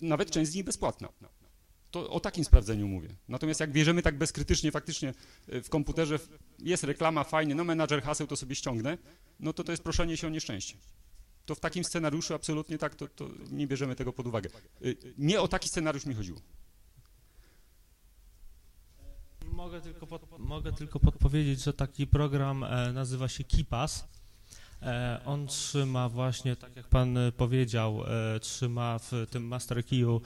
nawet część z nich bezpłatna. To o takim sprawdzeniu mówię. Natomiast jak bierzemy tak bezkrytycznie, faktycznie y, w komputerze jest reklama, fajnie, no menadżer haseł to sobie ściągnę, no to to jest proszenie się o nieszczęście. To w takim scenariuszu absolutnie tak, to, to nie bierzemy tego pod uwagę. Y, Nie o taki scenariusz mi chodziło. Mogę tylko, pod, mogę tylko podpowiedzieć, że taki program e, nazywa się KeePass. E, on trzyma właśnie, tak jak pan e, powiedział, e, trzyma w tym master keyu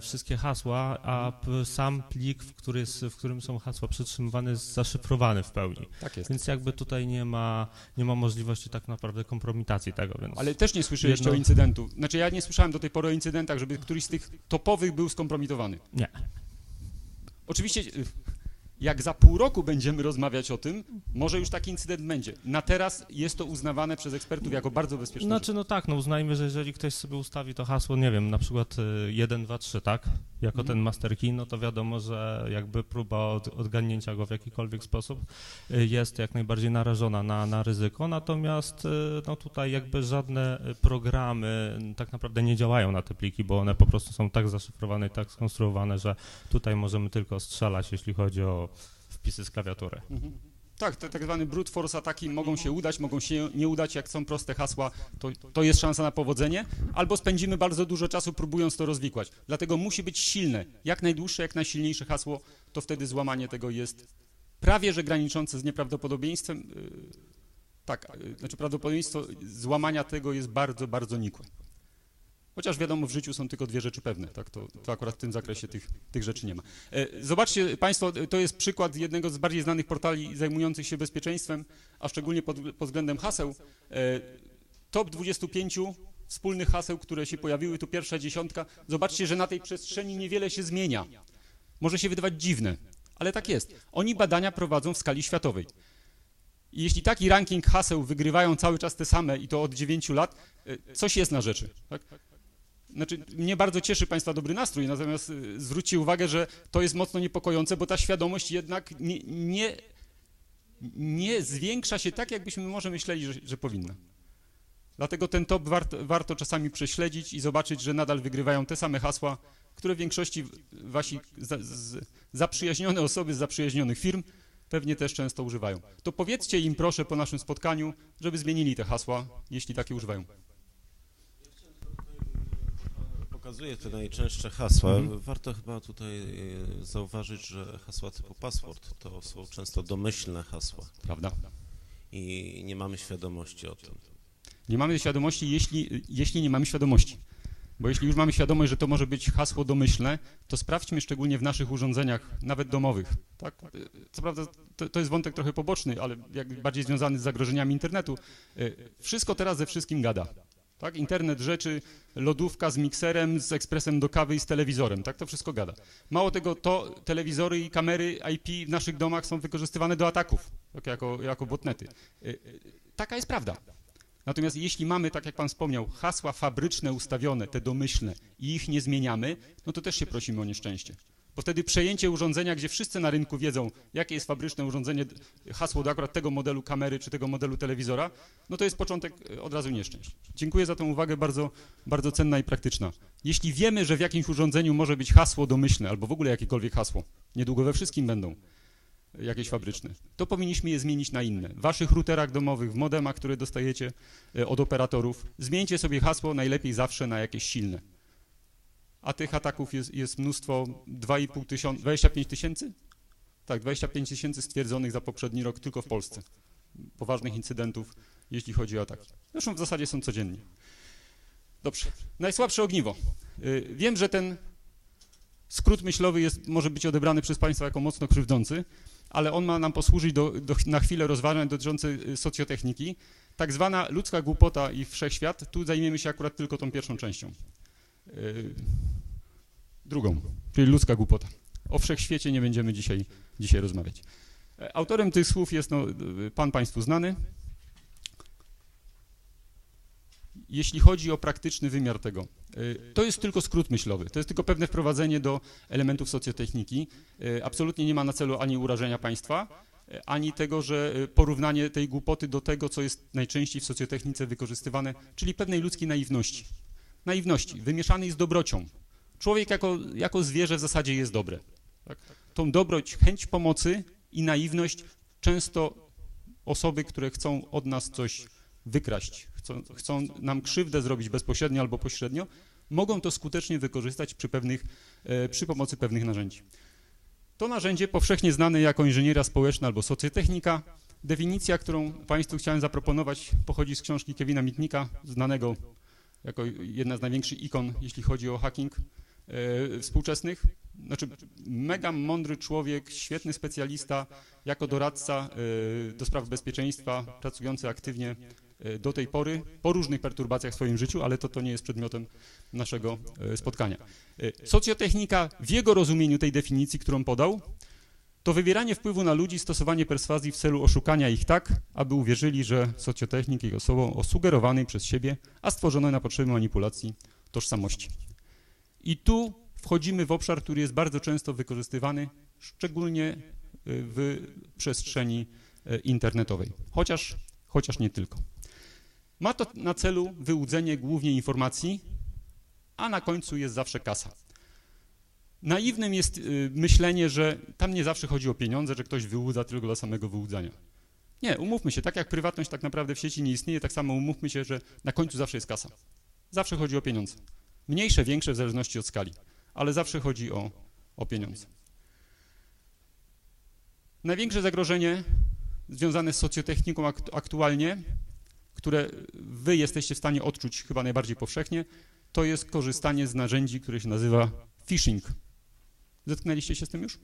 wszystkie hasła, a sam plik, w, który jest, w którym są hasła przytrzymywane, jest zaszyfrowany w pełni. Tak jest. Więc jakby tutaj nie ma, nie ma możliwości tak naprawdę kompromitacji tego, więc... Ale też nie słyszę jeszcze o incydentu. Znaczy ja nie słyszałem do tej pory o incydentach, żeby któryś z tych topowych był skompromitowany. Nie. Oczywiście jak za pół roku będziemy rozmawiać o tym, może już taki incydent będzie. Na teraz jest to uznawane przez ekspertów jako bardzo bezpieczne. Znaczy, no tak, no uznajmy, że jeżeli ktoś sobie ustawi to hasło, nie wiem, na przykład y, 1, 2, 3, tak, jako Mhm. ten master key, no to wiadomo, że jakby próba od, odgadnięcia go w jakikolwiek sposób y, jest jak najbardziej narażona na, na ryzyko, natomiast y, no tutaj jakby żadne programy tak naprawdę nie działają na te pliki, bo one po prostu są tak zaszyfrowane i tak skonstruowane, że tutaj możemy tylko strzelać, jeśli chodzi o wpisy z klawiatury. Tak, te tak zwane brute force ataki mogą się udać, mogą się nie udać, jak są proste hasła, to, to jest szansa na powodzenie, albo spędzimy bardzo dużo czasu próbując to rozwikłać. Dlatego musi być silne, jak najdłuższe, jak najsilniejsze hasło, to wtedy złamanie tego jest prawie, że graniczące z nieprawdopodobieństwem. yy, Tak, yy, znaczy prawdopodobieństwo złamania tego jest bardzo, bardzo nikłe. Chociaż wiadomo, w życiu są tylko dwie rzeczy pewne, tak? to, to akurat w tym zakresie tych, tych rzeczy nie ma. E, Zobaczcie Państwo, to jest przykład jednego z bardziej znanych portali zajmujących się bezpieczeństwem, a szczególnie pod, pod względem haseł. E, Top 25 wspólnych haseł, które się pojawiły, tu pierwsza dziesiątka. Zobaczcie, że na tej przestrzeni niewiele się zmienia. Może się wydawać dziwne, ale tak jest. Oni badania prowadzą w skali światowej. I jeśli taki ranking haseł wygrywają cały czas te same i to od 9 lat, e, coś jest na rzeczy. Tak? Znaczy, mnie bardzo cieszy Państwa dobry nastrój, natomiast y, zwróćcie uwagę, że to jest mocno niepokojące, bo ta świadomość jednak nie, nie, nie zwiększa się tak, jakbyśmy może myśleli, że, że powinna. Dlatego ten top warto, warto czasami prześledzić i zobaczyć, że nadal wygrywają te same hasła, które w większości wasi za, z, zaprzyjaźnione osoby z zaprzyjaźnionych firm pewnie też często używają. To powiedzcie im proszę po naszym spotkaniu, żeby zmienili te hasła, jeśli takie używają. Pokazuje te najczęstsze hasła. Mhm. Warto chyba tutaj e, zauważyć, że hasła typu password to są często domyślne hasła Prawda? i nie mamy świadomości o tym. Nie mamy świadomości, jeśli, jeśli nie mamy świadomości. Bo jeśli już mamy świadomość, że to może być hasło domyślne, to sprawdźmy szczególnie w naszych urządzeniach, nawet domowych. Tak? Co prawda to, to jest wątek trochę poboczny, ale bardziej związany z zagrożeniami internetu. Y, Wszystko teraz ze wszystkim gada. Tak? Internet rzeczy, lodówka z mikserem, z ekspresem do kawy i z telewizorem. Tak? To wszystko gada. Mało tego, to telewizory i kamery IP w naszych domach są wykorzystywane do ataków, tak? jako, jako botnety. Y, y, Taka jest prawda. Natomiast jeśli mamy, tak jak Pan wspomniał, hasła fabryczne ustawione, te domyślne i ich nie zmieniamy, no to też się prosimy o nieszczęście. Bo wtedy przejęcie urządzenia, gdzie wszyscy na rynku wiedzą, jakie jest fabryczne urządzenie, hasło do akurat tego modelu kamery czy tego modelu telewizora, no to jest początek e, od razu nieszczęść. Dziękuję za tą uwagę, bardzo, bardzo cenna i praktyczna. Jeśli wiemy, że w jakimś urządzeniu może być hasło domyślne albo w ogóle jakiekolwiek hasło, niedługo we wszystkim będą, jakieś fabryczne, to powinniśmy je zmienić na inne. W waszych routerach domowych, w modemach, które dostajecie e, od operatorów, zmieńcie sobie hasło najlepiej zawsze na jakieś silne. A tych ataków jest, jest mnóstwo, 2,5 tysiąca, 25 tysięcy? Tak, 25 tysięcy stwierdzonych za poprzedni rok tylko w Polsce. Poważnych incydentów, jeśli chodzi o ataki. Zresztą w zasadzie są codziennie. Dobrze. Najsłabsze ogniwo. Y, Wiem, że ten skrót myślowy jest, może być odebrany przez Państwa jako mocno krzywdzący, ale on ma nam posłużyć do, do, na chwilę rozważań dotyczących socjotechniki. Tak zwana ludzka głupota i wszechświat, tu zajmiemy się akurat tylko tą pierwszą częścią. Yy, drugą, czyli ludzka głupota. O wszechświecie nie będziemy dzisiaj, dzisiaj rozmawiać. E, Autorem tych słów jest no, y, pan Państwu znany. Jeśli chodzi o praktyczny wymiar tego, y, to jest tylko skrót myślowy, to jest tylko pewne wprowadzenie do elementów socjotechniki. Y, Absolutnie nie ma na celu ani urażenia państwa, y, ani tego, że y, porównanie tej głupoty do tego, co jest najczęściej w socjotechnice wykorzystywane, czyli pewnej ludzkiej naiwności. Naiwności, wymieszany z dobrocią. Człowiek jako, jako zwierzę w zasadzie jest dobre. Tak? Tą dobroć, chęć pomocy i naiwność często osoby, które chcą od nas coś wykraść, chcą, chcą nam krzywdę zrobić bezpośrednio albo pośrednio, mogą to skutecznie wykorzystać przy, pewnych, e, przy pomocy pewnych narzędzi. To narzędzie powszechnie znane jako inżynieria społeczna albo socjotechnika. Definicja, którą Państwu chciałem zaproponować, pochodzi z książki Kevina Mitnika, znanego jako jedna z największych ikon, jeśli chodzi o hacking e, współczesnych. Znaczy, mega mądry człowiek, świetny specjalista, jako doradca e, do spraw bezpieczeństwa, pracujący aktywnie e, do tej pory, po różnych perturbacjach w swoim życiu, ale to, to nie jest przedmiotem naszego spotkania. Socjotechnika w jego rozumieniu tej definicji, którą podał, to wywieranie wpływu na ludzi, stosowanie perswazji w celu oszukania ich tak, aby uwierzyli, że socjotechnik jest osobą o sugerowanej przez siebie, a stworzonej na potrzeby manipulacji tożsamości. I tu wchodzimy w obszar, który jest bardzo często wykorzystywany, szczególnie e, w przestrzeni e, internetowej, chociaż, chociaż nie tylko. Ma to na celu wyłudzenie głównie informacji, a na końcu jest zawsze kasa. Naiwnym jest y, myślenie, że tam nie zawsze chodzi o pieniądze, że ktoś wyłudza tylko dla samego wyłudzania. Nie, umówmy się, tak jak prywatność tak naprawdę w sieci nie istnieje, tak samo umówmy się, że na końcu zawsze jest kasa. Zawsze chodzi o pieniądze. Mniejsze, większe w zależności od skali, ale zawsze chodzi o, o pieniądze. Największe zagrożenie związane z socjotechniką aktualnie, które wy jesteście w stanie odczuć chyba najbardziej powszechnie, to jest korzystanie z narzędzi, które się nazywa phishing. Zetknęliście się z tym już?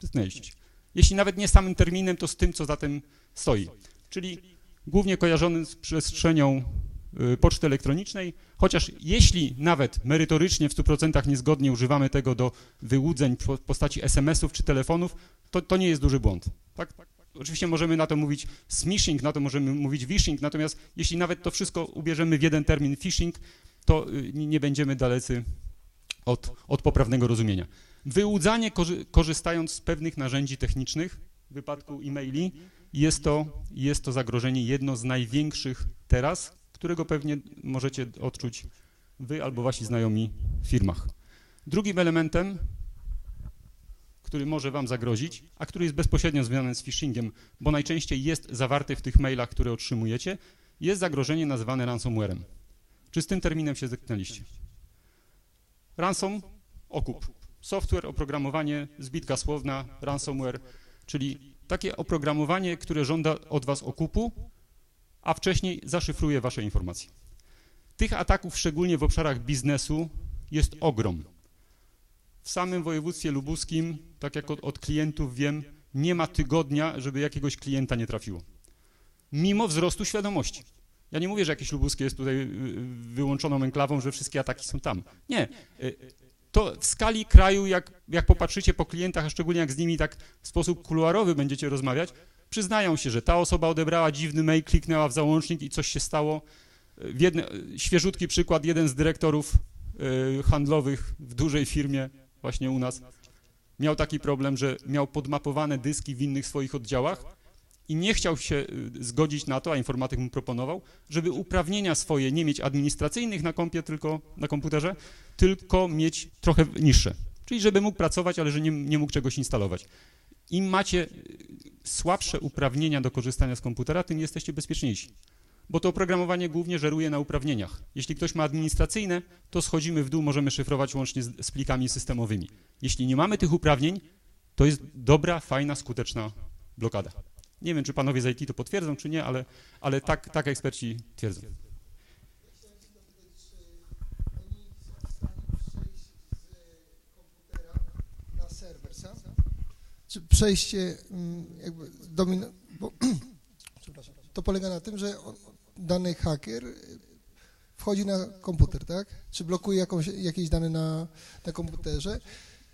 Zetknęliście się. Jeśli nawet nie samym terminem, to z tym, co za tym stoi. Czyli głównie kojarzony z przestrzenią y, poczty elektronicznej, chociaż jeśli nawet merytorycznie w 100% niezgodnie używamy tego do wyłudzeń w postaci SMS-ów czy telefonów, to, to nie jest duży błąd. Tak? Oczywiście możemy na to mówić smishing, na to możemy mówić phishing, natomiast jeśli nawet to wszystko ubierzemy w jeden termin phishing, to y, nie będziemy dalecy od, od poprawnego rozumienia. Wyłudzanie korzystając z pewnych narzędzi technicznych, w wypadku e-maili, jest to, jest to zagrożenie jedno z największych teraz, którego pewnie możecie odczuć wy albo wasi znajomi w firmach. Drugim elementem, który może wam zagrozić, a który jest bezpośrednio związany z phishingiem, bo najczęściej jest zawarty w tych mailach, które otrzymujecie, jest zagrożenie nazywane ransomwarem. Czy z tym terminem się zetknęliście? Ransom, okup. Software, oprogramowanie, zbitka słowna, ransomware, czyli takie oprogramowanie, które żąda od was okupu, a wcześniej zaszyfruje wasze informacje. Tych ataków, szczególnie w obszarach biznesu, jest ogrom. W samym województwie lubuskim, tak jak od, od klientów wiem, nie ma tygodnia, żeby jakiegoś klienta nie trafiło. Mimo wzrostu świadomości. Ja nie mówię, że jakieś lubuskie jest tutaj y, y, wyłączoną enklawą, że wszystkie ataki są tam. Nie. Y, to w skali kraju, jak, jak popatrzycie po klientach, a szczególnie jak z nimi tak w sposób kuluarowy będziecie rozmawiać, przyznają się, że ta osoba odebrała dziwny mail, kliknęła w załącznik i coś się stało. Jedne, świeżutki przykład, jeden z dyrektorów handlowych w dużej firmie, właśnie u nas, miał taki problem, że miał podmapowane dyski w innych swoich oddziałach i nie chciał się y, zgodzić na to, a informatyk mu proponował, żeby uprawnienia swoje nie mieć administracyjnych na kompie, tylko na komputerze, tylko mieć trochę niższe. Czyli żeby mógł pracować, ale że nie, nie mógł czegoś instalować. Im macie y, słabsze uprawnienia do korzystania z komputera, tym jesteście bezpieczniejsi. Bo to oprogramowanie głównie żeruje na uprawnieniach. Jeśli ktoś ma administracyjne, to schodzimy w dół, możemy szyfrować łącznie z, z plikami systemowymi. Jeśli nie mamy tych uprawnień, to jest dobra, fajna, skuteczna blokada. Nie wiem, czy panowie z IT to potwierdzą, czy nie, ale, ale tak, tak eksperci twierdzą. Czy przejście mm, jakby domin... Bo, to polega na tym, że dany haker wchodzi na komputer, tak? Czy blokuje jakąś, jakieś dane na, na komputerze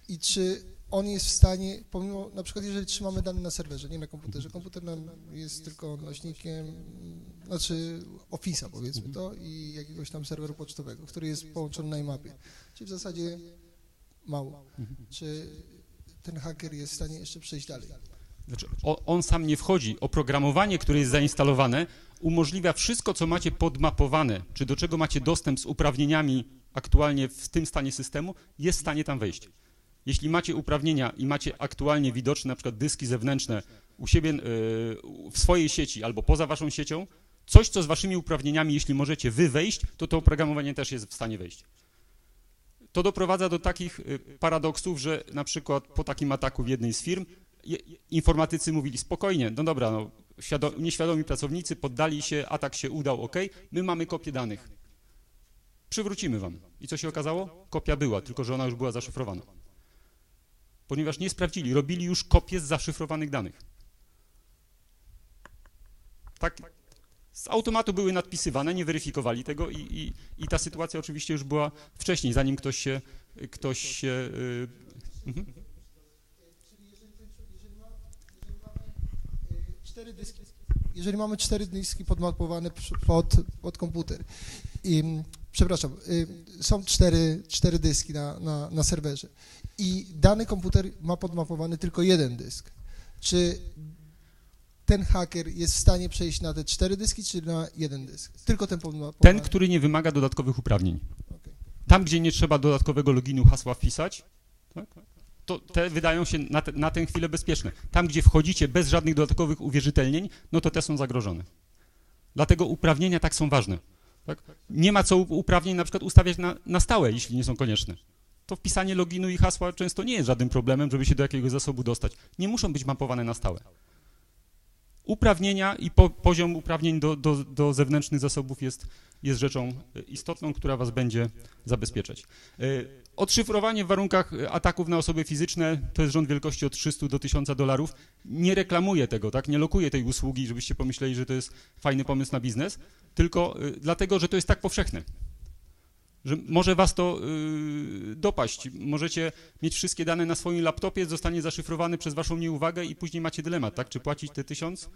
i czy on jest w stanie, pomimo, na przykład jeżeli trzymamy dane na serwerze, nie na komputerze, komputer nam jest tylko nośnikiem, znaczy Office'a powiedzmy to i jakiegoś tam serweru pocztowego, który jest połączony na IMAP-ie, czyli w zasadzie mało. Czy ten haker jest w stanie jeszcze przejść dalej? Znaczy, on sam nie wchodzi. Oprogramowanie, które jest zainstalowane, umożliwia wszystko, co macie podmapowane, czy do czego macie dostęp z uprawnieniami aktualnie w tym stanie systemu, jest w stanie tam wejść. Jeśli macie uprawnienia i macie aktualnie widoczne na przykład dyski zewnętrzne u siebie yy, w swojej sieci albo poza waszą siecią, coś, co z waszymi uprawnieniami, jeśli możecie wy wejść, to to oprogramowanie też jest w stanie wejść. To doprowadza do takich y, paradoksów, że na przykład po takim ataku w jednej z firm informatycy mówili spokojnie, no dobra, no, nieświadomi pracownicy poddali się, atak się udał, ok, my mamy kopię danych. Przywrócimy wam. I co się okazało? Kopia była, tylko że ona już była zaszyfrowana. Ponieważ nie sprawdzili, robili już kopie z zaszyfrowanych danych. Tak, z automatu były nadpisywane, nie weryfikowali tego i, i, i ta sytuacja oczywiście już była wcześniej, zanim ktoś się, ktoś się yy, mhm. jeżeli mamy cztery dyski podmapowane pod, pod komputer i, przepraszam, y, są cztery, cztery dyski na, na, na serwerze i dany komputer ma podmapowany tylko jeden dysk, czy ten haker jest w stanie przejść na te cztery dyski, czy na jeden dysk? Tylko ten podmapowany? Ten, który nie wymaga dodatkowych uprawnień. Tam, gdzie nie trzeba dodatkowego loginu, hasła wpisać, tak? to te wydają się na, te, na tę chwilę bezpieczne. Tam, gdzie wchodzicie bez żadnych dodatkowych uwierzytelnień, no to te są zagrożone. Dlatego uprawnienia tak są ważne. Tak? Nie ma co uprawnień na przykład ustawiać na, na stałe, jeśli nie są konieczne. To wpisanie loginu i hasła często nie jest żadnym problemem, żeby się do jakiegoś zasobu dostać. Nie muszą być mapowane na stałe. Uprawnienia i po, poziom uprawnień do, do, do zewnętrznych zasobów jest, jest rzeczą istotną, która was będzie zabezpieczać. E, Odszyfrowanie w warunkach e, ataków na osoby fizyczne to jest rząd wielkości od 300 do 1000 dolarów. Nie reklamuję tego, tak? Nie lokuję tej usługi, żebyście pomyśleli, że to jest fajny pomysł na biznes, tylko dlatego, że to jest tak powszechne. Że może was to y, dopaść. Możecie mieć wszystkie dane na swoim laptopie, zostanie zaszyfrowany przez waszą nieuwagę i później macie dylemat, tak? Czy płacić te tysiąc,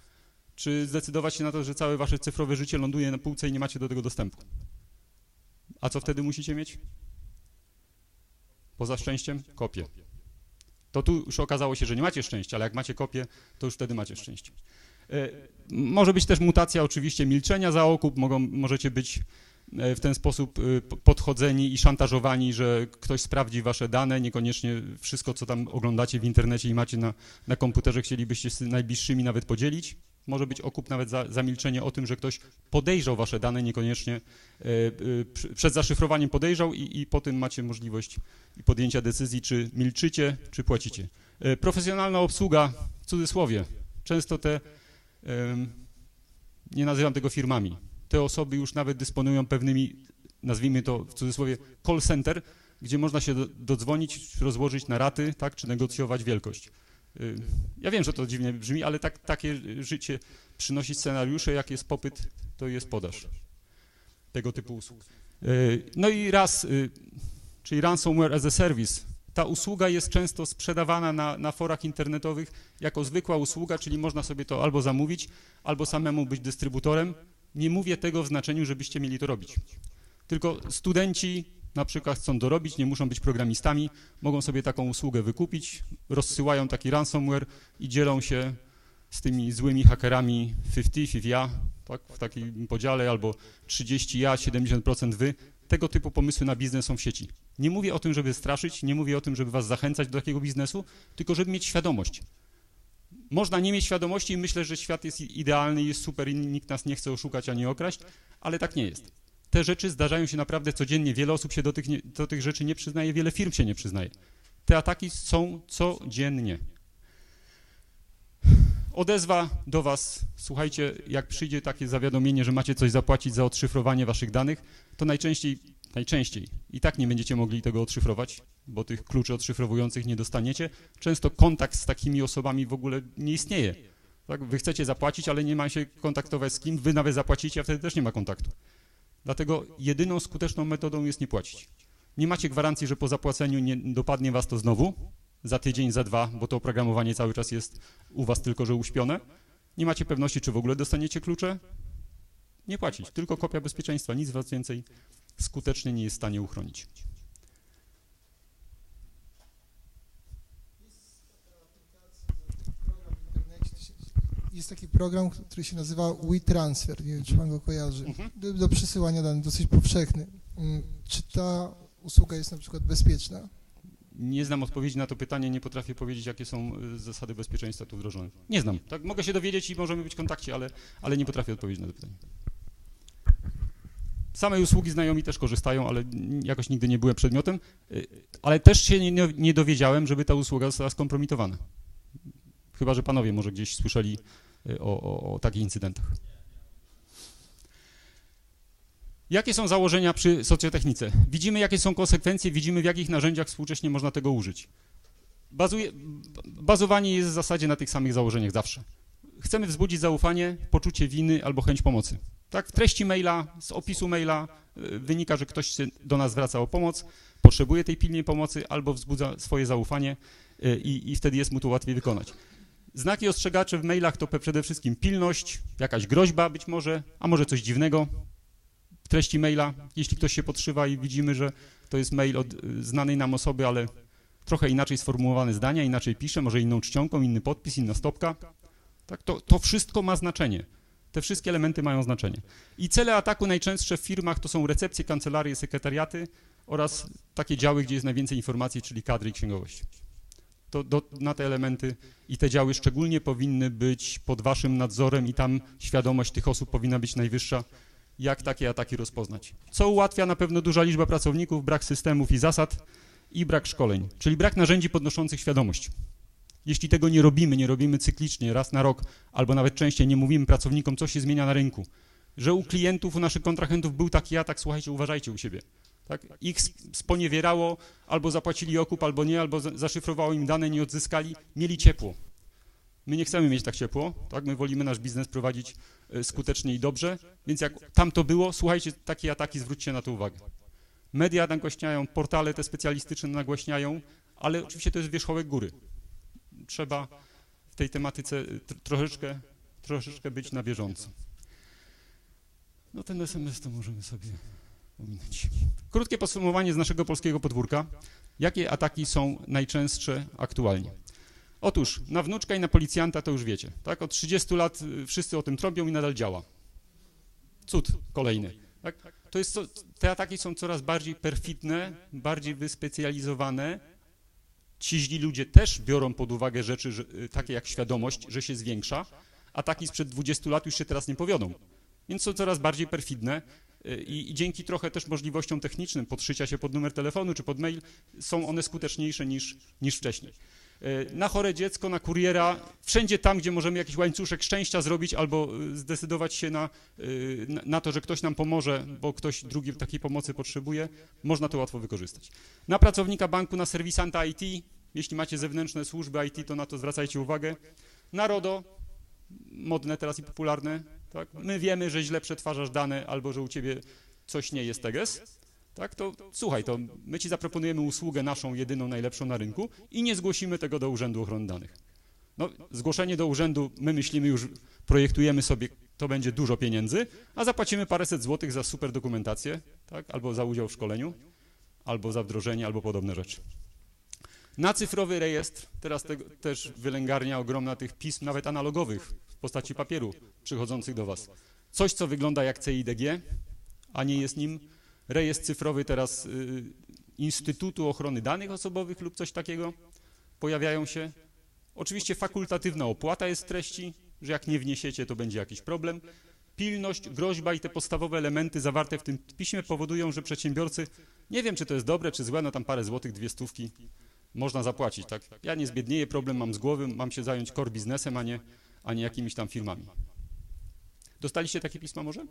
czy zdecydować się na to, że całe wasze cyfrowe życie ląduje na półce i nie macie do tego dostępu. A co wtedy musicie mieć? Poza szczęściem? Kopię. To tu już okazało się, że nie macie szczęścia, ale jak macie kopię, to już wtedy macie szczęście. E, może być też mutacja oczywiście milczenia za okup, mogą, możecie być w ten sposób e, podchodzeni i szantażowani, że ktoś sprawdzi wasze dane, niekoniecznie wszystko, co tam oglądacie w internecie i macie na, na komputerze, chcielibyście z najbliższymi nawet podzielić? Może być okup nawet za, za milczenie o tym, że ktoś podejrzał wasze dane, niekoniecznie e, e, przed zaszyfrowaniem podejrzał i, i po tym macie możliwość podjęcia decyzji, czy milczycie, czy płacicie. E, profesjonalna obsługa, w cudzysłowie, często te, nie nazywam tego firmami, te osoby już nawet dysponują pewnymi, nazwijmy to w cudzysłowie, call center, gdzie można się do, dodzwonić, rozłożyć na raty, tak, czy negocjować wielkość. Y, ja wiem, że to dziwnie brzmi, ale tak, takie życie przynosi scenariusze, jak jest popyt, to jest podaż tego typu usług. Y, no i raz, y, czyli ransomware as a service. Ta usługa jest często sprzedawana na, na forach internetowych jako zwykła usługa, czyli można sobie to albo zamówić, albo samemu być dystrybutorem. Nie mówię tego w znaczeniu, żebyście mieli to robić. Tylko studenci na przykład chcą dorobić, nie muszą być programistami, mogą sobie taką usługę wykupić, rozsyłają taki ransomware i dzielą się z tymi złymi hakerami 50, ja, tak, w takim podziale, albo 30 ja, 70% wy. Tego typu pomysły na biznes są w sieci. Nie mówię o tym, żeby straszyć, nie mówię o tym, żeby was zachęcać do takiego biznesu, tylko żeby mieć świadomość. Można nie mieć świadomości i myśleć, że świat jest idealny, jest super i nikt nas nie chce oszukać ani okraść, ale tak nie jest. Te rzeczy zdarzają się naprawdę codziennie. Wiele osób się do tych, nie, do tych rzeczy nie przyznaje, wiele firm się nie przyznaje. Te ataki są codziennie. Odezwa do Was, słuchajcie, jak przyjdzie takie zawiadomienie, że macie coś zapłacić za odszyfrowanie Waszych danych, to najczęściej, najczęściej i tak nie będziecie mogli tego odszyfrować, bo tych kluczy odszyfrowujących nie dostaniecie. Często kontakt z takimi osobami w ogóle nie istnieje. Tak? Wy chcecie zapłacić, ale nie ma się kontaktować z kim, Wy nawet zapłacicie, a wtedy też nie ma kontaktu. Dlatego jedyną skuteczną metodą jest nie płacić. Nie macie gwarancji, że po zapłaceniu nie dopadnie was to znowu, za tydzień, za dwa, bo to oprogramowanie cały czas jest u was tylko, że uśpione. Nie macie pewności, czy w ogóle dostaniecie klucze. Nie płacić, tylko kopia bezpieczeństwa, nic was więcej skutecznie nie jest w stanie uchronić. Jest taki program, który się nazywa WeTransfer, nie wiem, czy pan go kojarzy, Mhm. do, do przesyłania danych, dosyć powszechny. Mm, Czy ta usługa jest na przykład bezpieczna? Nie znam odpowiedzi na to pytanie, nie potrafię powiedzieć, jakie są y, zasady bezpieczeństwa tu wdrożone. Nie znam. Tak, mogę się dowiedzieć i możemy być w kontakcie, ale, ale nie potrafię odpowiedzieć na to pytanie. Samej usługi znajomi też korzystają, ale jakoś nigdy nie byłem przedmiotem, y, ale też się nie, nie dowiedziałem, żeby ta usługa została skompromitowana. Chyba, że panowie może gdzieś słyszeli o, o, o takich incydentach. Jakie są założenia przy socjotechnice? Widzimy, jakie są konsekwencje, widzimy, w jakich narzędziach współcześnie można tego użyć. Bazuje, bazowanie jest w zasadzie na tych samych założeniach zawsze. Chcemy wzbudzić zaufanie, poczucie winy albo chęć pomocy. Tak, w treści maila, z opisu maila y, wynika, że ktoś do nas zwraca o pomoc, potrzebuje tej pilnej pomocy albo wzbudza swoje zaufanie y, i, i wtedy jest mu to łatwiej wykonać. Znaki ostrzegacze w mailach to przede wszystkim pilność, jakaś groźba być może, a może coś dziwnego, w treści maila, jeśli ktoś się podszywa i widzimy, że to jest mail od y, znanej nam osoby, ale trochę inaczej sformułowane zdania, inaczej pisze, może inną czcionką, inny podpis, inna stopka, tak, to, to wszystko ma znaczenie. Te wszystkie elementy mają znaczenie. I cele ataku najczęstsze w firmach to są recepcje, kancelarie, sekretariaty oraz takie działy, gdzie jest najwięcej informacji, czyli kadry i księgowość. To do, na te elementy i te działy szczególnie powinny być pod waszym nadzorem i tam świadomość tych osób powinna być najwyższa, jak takie ataki rozpoznać. Co ułatwia na pewno duża liczba pracowników, brak systemów i zasad i brak szkoleń, czyli brak narzędzi podnoszących świadomość. Jeśli tego nie robimy, nie robimy cyklicznie, raz na rok, albo nawet częściej nie mówimy pracownikom, co się zmienia na rynku, że u klientów, u naszych kontrahentów był taki atak, słuchajcie, uważajcie u siebie. Tak? Ich sp- sponiewierało, albo zapłacili okup, albo nie, albo za- zaszyfrowało im dane, nie odzyskali, mieli ciepło. My nie chcemy mieć tak ciepło, tak? my wolimy nasz biznes prowadzić e, skutecznie i dobrze, więc jak tam to było, słuchajcie, takie ataki, zwróćcie na to uwagę. Media nagłaśniają, portale te specjalistyczne nagłaśniają, ale oczywiście to jest wierzchołek góry. Trzeba w tej tematyce tr- troszeczkę, troszeczkę być na bieżąco. No ten SMS to możemy sobie Krótkie podsumowanie z naszego polskiego podwórka. Jakie ataki są najczęstsze aktualnie? Otóż na wnuczka i na policjanta to już wiecie. Tak? Od 30 lat y, wszyscy o tym trąbią i nadal działa. Cud kolejny. Tak? To jest co, te ataki są coraz bardziej perfidne, bardziej wyspecjalizowane. Ci źli ludzie też biorą pod uwagę rzeczy że, y, takie jak świadomość, że się zwiększa. Ataki sprzed 20 lat już się teraz nie powiodą. Więc są coraz bardziej perfidne i, i dzięki trochę też możliwościom technicznym podszycia się pod numer telefonu czy pod mail są one skuteczniejsze niż, niż wcześniej. Y, Na chore dziecko, na kuriera, wszędzie tam, gdzie możemy jakiś łańcuszek szczęścia zrobić albo y, zdecydować się na- na to, że ktoś nam pomoże, bo ktoś drugi takiej pomocy potrzebuje, można to łatwo wykorzystać. Na pracownika banku, na serwisanta IT, jeśli macie zewnętrzne służby IT, to na to zwracajcie uwagę. Na RODO, modne teraz i popularne, tak? My wiemy, że źle przetwarzasz dane albo że u ciebie coś nie jest teges, tak? To słuchaj, to my ci zaproponujemy usługę naszą, jedyną, najlepszą na rynku i nie zgłosimy tego do Urzędu Ochrony Danych. No, zgłoszenie do urzędu, my myślimy już, projektujemy sobie, to będzie dużo pieniędzy, a zapłacimy paręset złotych za super dokumentację, tak? Albo za udział w szkoleniu, albo za wdrożenie, albo podobne rzeczy. Na cyfrowy rejestr, teraz tego, też wylęgarnia ogromna tych pism, nawet analogowych, w postaci papieru przychodzących do Was. Coś, co wygląda jak CIDG, a nie jest nim. Rejestr cyfrowy teraz y, Instytutu Ochrony Danych Osobowych lub coś takiego pojawiają się. Oczywiście fakultatywna opłata jest treści, że jak nie wniesiecie, to będzie jakiś problem. Pilność, groźba i te podstawowe elementy zawarte w tym piśmie powodują, że przedsiębiorcy, nie wiem czy to jest dobre czy złe, no tam parę złotych, dwie stówki można zapłacić, tak? Ja nie zbiednieję, problem mam z głowy, mam się zająć core biznesem, a nie, a nie jakimiś tam firmami. Dostaliście takie pisma może?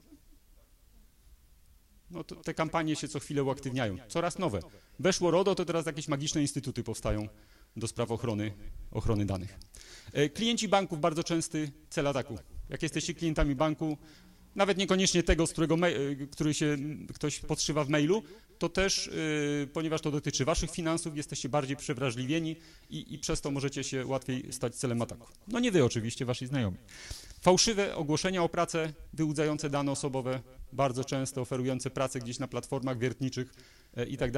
No te kampanie się co chwilę uaktywniają, coraz nowe. Weszło RODO, to teraz jakieś magiczne instytuty powstają do spraw ochrony, ochrony danych. E, Klienci banków bardzo częsty cel ataku. Jak jesteście klientami banku, nawet niekoniecznie tego, z którego e, który się ktoś podszywa w mailu, to też, y, ponieważ to dotyczy waszych finansów, jesteście bardziej przewrażliwieni i, i przez to możecie się łatwiej stać celem ataku. No nie wy oczywiście, wasi znajomi. Fałszywe ogłoszenia o pracę, wyłudzające dane osobowe, bardzo często oferujące pracę gdzieś na platformach wiertniczych e, i tak.